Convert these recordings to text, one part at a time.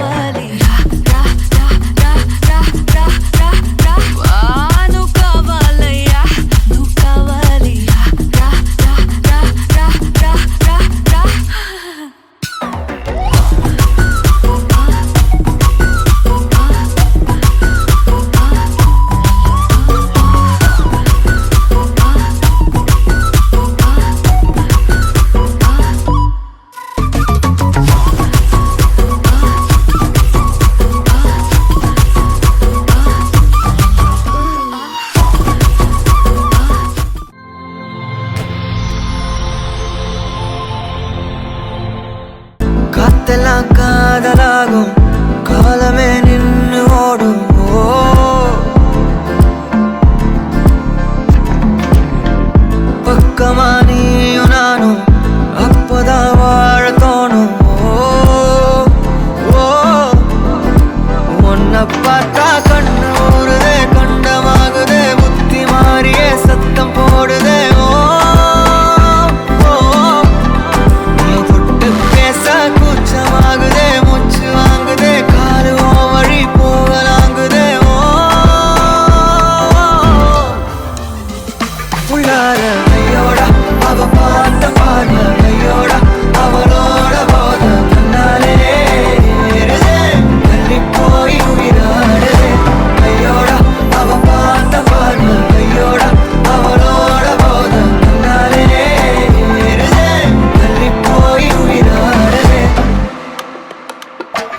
கவலை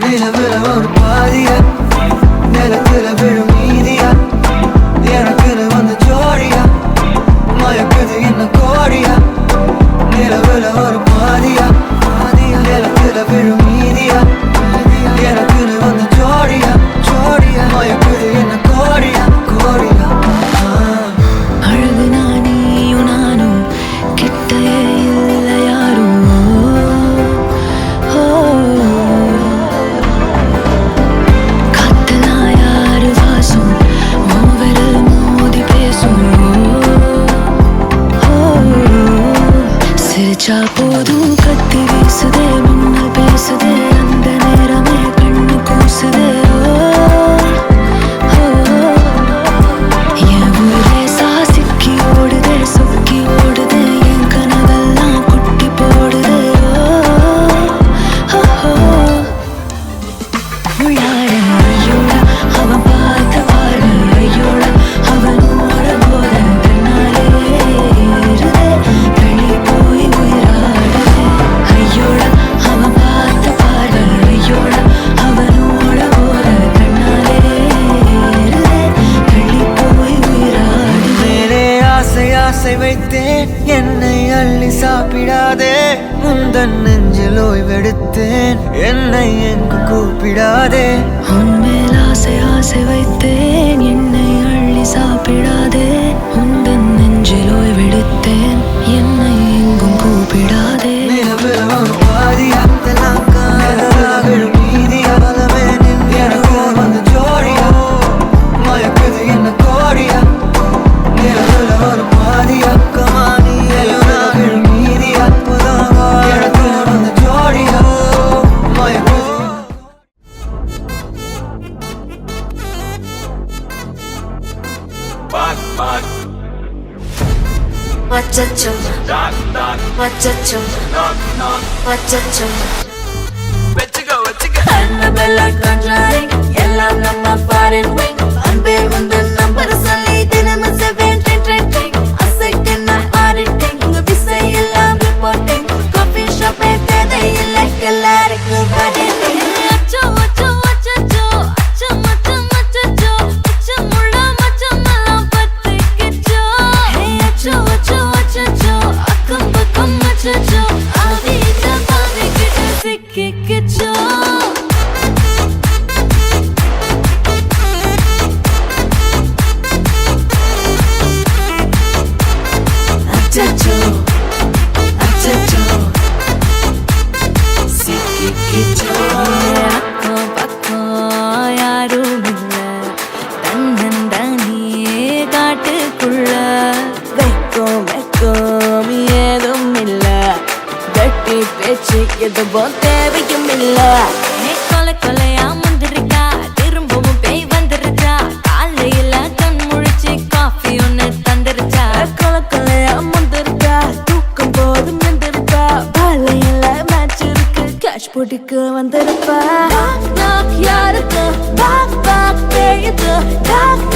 நிலவுல ஒரு பாதிய நிலத்துல விழும் மீதியா எனக்குன்னு வந்த ஜோடியா. மயக்குது என்ன கோடியா. நிலவுல ஒரு பாதியா. ஆசை வைத்தேன் என்னை அள்ளி சாப்பிடாதே. முந்தன் நெஞ்சில் ஓய்வெடுத்தேன் என்னை எங்கு கூப்பிடாதே. உன்மேல் ஆசை ஆசை வைத்தேன் என்னை அள்ளி சாப்பிடாதே. முந்தன் நெஞ்சில் ஓய்வெடுத்தேன். என்ன பெல்லாய் கஞ்சாரி எல்லாம் நம்ம ஃபாரின் விங் உள்ள வைக்கும் வைக்கும். ஏதும் இல்ல. வெட்டி பேச்சு எதுவும் தேவையும் இல்ல. நீ கொலை கொலையா முந்திருக்கா? திரும்பவும் பேய் வந்துருச்சா? காலையில கண் முழிச்சு காஃபி ஒண்ணு தந்துருச்சா? கொலை கொலையா முந்திருக்கா? தூக்கம் போது மிந்திருக்கா பாலையில மேட்ச் இருக்கு. கேஷ் போட்டுக்கு வந்திருப்பா. யாருக்கு? டாக் டாக் பேயுது டாக்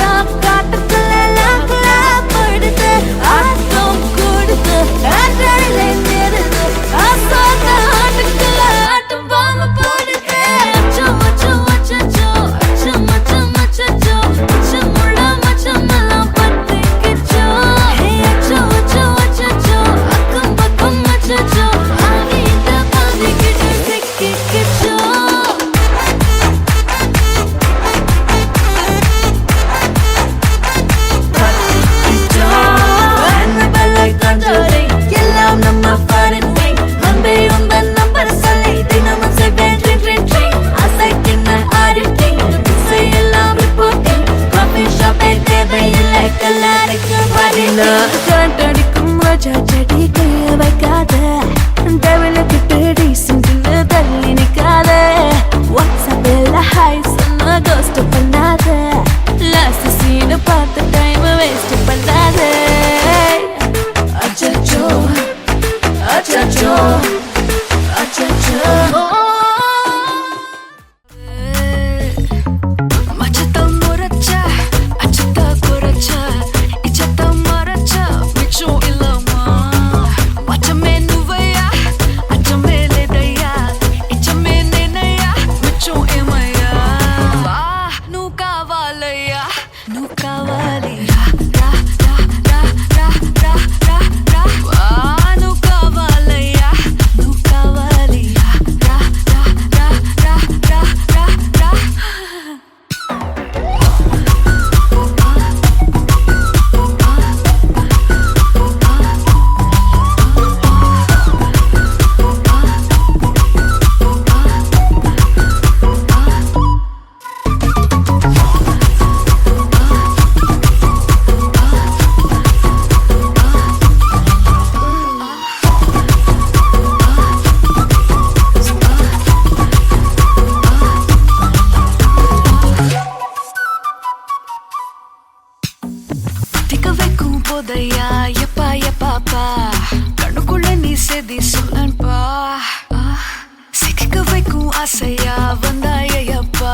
ஆசையா வந்தாயப்பா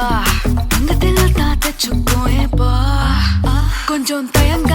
தங்கத்தில் நான் தச்சுக்கோயப்பா கொஞ்சம் தயங்க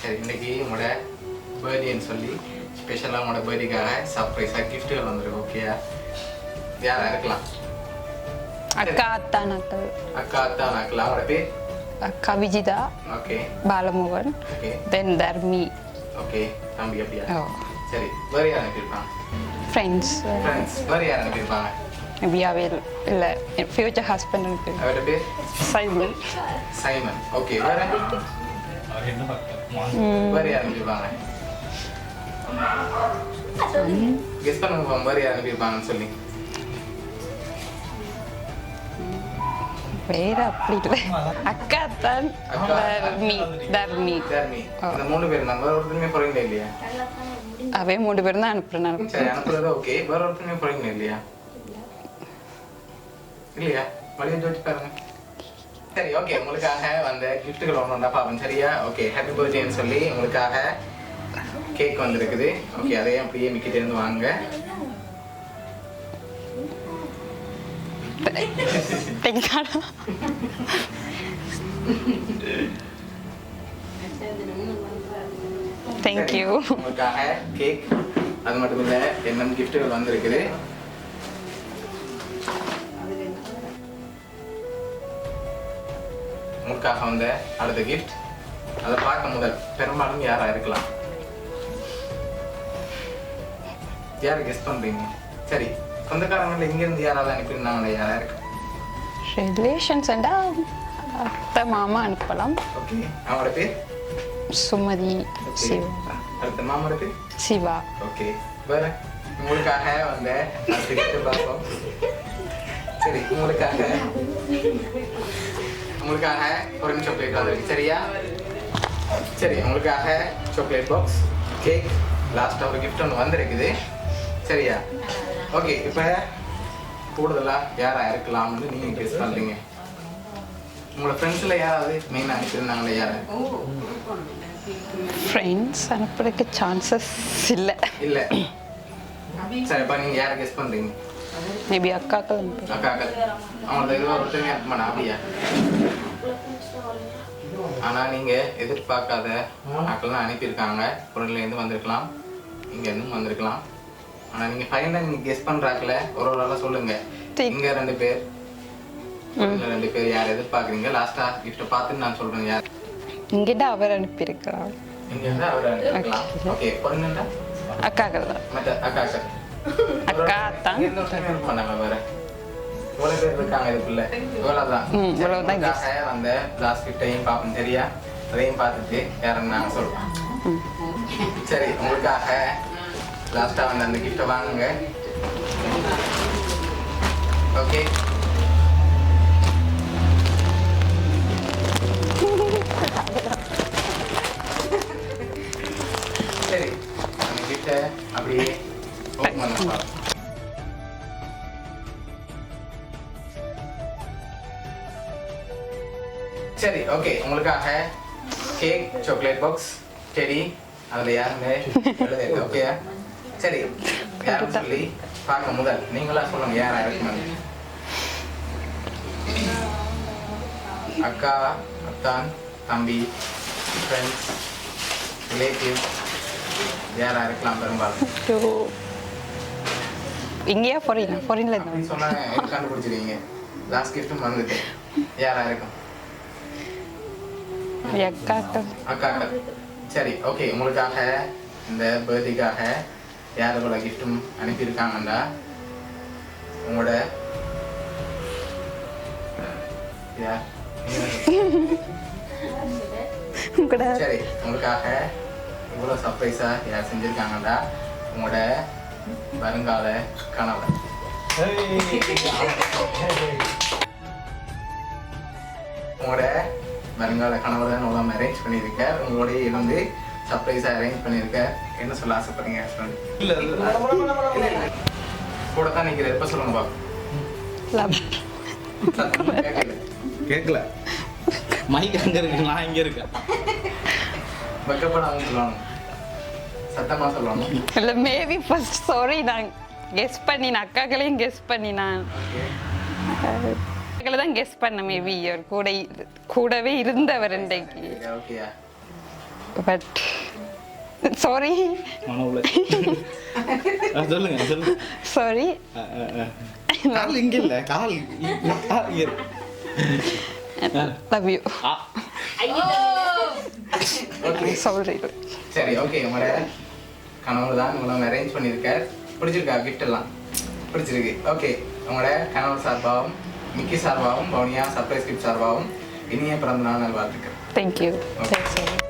சரி இன்னைக்கு உங்களோட பர்த்டேன்னு சொல்லி ஸ்பெஷலாக உங்களோட பர்த்டேக்காக சர்ப்ரைஸாக கிஃப்ட்டுகள் வந்திருக்கு ஓகேயா யாரா இருக்கலாம்? அக்கா அத்தா நக்கல் அக்கா அத்தா நாக்கலாம் அவங்களோட பேர்? அக்கா Vijitha. Okay. Balamohan okay. Then Dharmi. Okay தம்பி அப்படியா? சரி வேறு யார் அனுப்பியிருப்பாங்க? ஃப்ரெண்ட்ஸ் ஃப்ரெண்ட்ஸ் வேறு யார் அனுப்பியிருப்பாங்க? வியாவில் இல்லை ஃபியூச்சர் ஹஸ்பண்ட் எனக்கு அவரோட பேர்? சைமன். சைமன். ஓகே வேறு? വരുന്ന pemberian lebih banget guys kan pemberian lebih banget sini പേര് അപ്പില്ല അക്കാത്താൻ ധർമ്മി ധർമ്മി ധർമ്മി இந்த மூணு பேர் நம்ம ஒருத்தருமே குறைங்க இல்லையா അവയെ മൂന്ന് പേര് അണുപ്പിടണം சரி அனுப்புறது ஓகே வேற ஒருத்தருமே குறைங்க இல்லையா இல்லையா மறுபடியும் ஜோதிச்சு பாருங்க சரி ஓகே உங்களுக்காக வந்த கிஃப்ட்டுகள் ஒன்று ஒன்றா பார்ப்போம் சரியா? ஓகே ஹாப்பி பர்த்டேன்னு சொல்லி உங்களுக்காக கேக் வந்திருக்குது. ஓகே அதையும் அப்படியே மிக்கிட்டே இருந்து வாங்க. தேங்காடா தேங்க்யூ உங்களுக்காக கேக் அது மட்டும் இல்லை என்னென்ன கிஃப்ட்டுகள் வந்திருக்குது? உங்களுக்காக வந்த அடுத்த கிஃப்ட் அதை பார்க்க முதல் பெரும்பாலும் யாரா இருக்கலாம்? யார் கெஸ் பண்றீங்க? சரி சொந்தக்காரங்கள இங்க இருந்து யாராவது அனுப்பியிருந்தாங்களே? யாரா இருக்கு? ரிலேஷன்ஸ் அத்தை மாமா அனுப்பலாம். ஓகே அவங்களோட பேர்? சுமதி சிவா. அடுத்த மாமோட பேர்? சிவா. ஓகே வேற உங்களுக்காக வந்த பார்ப்போம். சரி உங்களுக்காக. உங்களுக்காக ஒரு நிமிஷம் சாக்லேட் வந்துருக்கு. சரியா? சரி உங்களுக்காக சாக்லேட் பாக்ஸ் கேக் லாஸ்ட்டாக ஒரு gift ஒன்று வந்திருக்குது. சரியா? ஓகே இப்போ கூடுதலாக யாரா இருக்கலாம்னு நீங்கள் கெஸ் பண்ணுறீங்க உங்களோட ஃப்ரெண்ட்ஸில் யாராவது மெயினாக அனுப்பியிருந்தாங்களே யாரு ஃப்ரெண்ட்ஸ் அனுப்புறதுக்கு சான்சஸ் இல்லை. இல்லை. சரி இப்போ நீங்கள் யாரை கெஸ் பண்ணுறீங்க அக்காக்கள் அக்காக்கள் ஒருத்தங்க அனுப்ப அப்படியா ஆனா நீங்க எதிர்பார்க்காத ஆட்கள்லாம் அனுப்பியிருக்காங்க. பொருள்லேருந்து வந்திருக்கலாம். இங்க இருந்தும் வந்திருக்கலாம். ஆனா நீங்க ஃபைனலா நீங்க கெஸ் பண்றாக்கல ஒரு ஒரு ஆளா சொல்லுங்க. சரி. இங்க ரெண்டு பேர். ரெண்டு பேர் யார் எதிர்பார்க்குறீங்க? லாஸ்டா கிஃப்ட் பார்த்துட்டு நான் சொல்றேன் யார். இங்கிட்ட அவர் அனுப்பியிருக்கிறார். இங்க இருந்து அவர் அனுப்பியிருக்கலாம். ஓகே பொண்ணுண்டா அக்காக்கள் தான். மற்ற அக்கா அக்கா தான். இவ்வளவு பேர் இருக்காங்க இதுக்குள்ள. இவ்வளவுதான். இவ்வளவுதான் அந்த லாஸ்ட் கிஃப்டையும் பார்ப்போம் சரியா அதையும் பார்த்துட்டு யாருன்னு நாங்கள் சொல்றோம் சரி உங்களுக்காக லாஸ்டா வந்து அந்த கிஃப்டை வாங்குங்க. ஓகே சரி அந்த கிஃப்டை அப்படியே சரி ஓகே உங்களுக்காக கேக் சாக்லேட் பாக்ஸ் செடி அதுல யாருமே எழுதிருக்கு ஓகே சரி யாருன்னு சொல்லி பார்க்க முதல். நீங்களா சொல்லுங்க யார் இருக்குன்னு அக்கா அத்தான் தம்பி ஃப்ரெண்ட்ஸ் ரிலேட்டிவ் யாரா இருக்கலாம் பெரும்பாலும்? இங்கேயா? ஃபாரினா ஃபாரின்ல இருந்தாங்க சொன்னா எப்படி கண்டுபிடிச்சிருவீங்க லாஸ்ட் கிஃப்ட்டும் வந்துட்டு யாரா இருக்கும்? அக்காக்கள் அக்காக்கள் சரி ஓகே உங்களுக்காக இந்த பர்த்டேக்காக யார் இவ்வளோ கிஃப்ட்டும் அனுப்பியிருக்காங்கண்டா? உங்களோட யார் கூட சரி உங்களுக்காக இவ்வளோ சர்ப்ரைஸாக யார் செஞ்சுருக்காங்கண்டா? உங்களோட வருங்கால கணவர் உங்களோட வருங்கால கணவர் உங்களை அரேஞ்ச் பண்ணியிருக்கார் உங்களோடய இருந்து சர்ப்ரைஸாக அரேஞ்ச் பண்ணியிருக்கார் என்ன சொல்ல ஆசைப்படுறீங்க ஹஸ்பண்ட் இல்ல இல்ல கூட தான் நிற்கிற எப்போ சொல்லுங்க கேட்கல. மைக் அங்க இருக்கு நான் இங்க இருக்கேன். வெக்கப்படாம சொல்லணும் சத்தமா சொல்லணும் இல்லை மேபி ஃபர்ஸ்ட் சாரி நான் கெஸ் பண்ணி நான் அக்காக்களையும் கெஸ் பண்ணி நான் அக்காக்களை தான் கெஸ் பண்ண மேபி அவர் கூட இரு- கூடவே இருந்தவர் இன்றைக்கு. ஓகேயா பட் சாரி சொல்லுங்க சொல்லுங்க. சாரி ஆ, ஆ, ஆ. கால் இங்க இல்ல கால். லவ் யூ சொல்றேன் சரி ஓகே உங்களோட கணவர் தான் உங்களை அரேஞ்ச் பண்ணியிருக்கார். பிடிச்சிருக்கா? gift எல்லாம். பிடிச்சிருக்கு. ஓகே உங்களோட கணவர் சார்பாகவும் மிக்கி சார்பாகவும் பவுனியா சர்ப்ரைஸ் கிஃப்ட் சார்பாகவும் இனிய பிறந்த நாள் நல்வாழ்த்துக்கள் தேங்க்யூ. தேங்க்ஸ்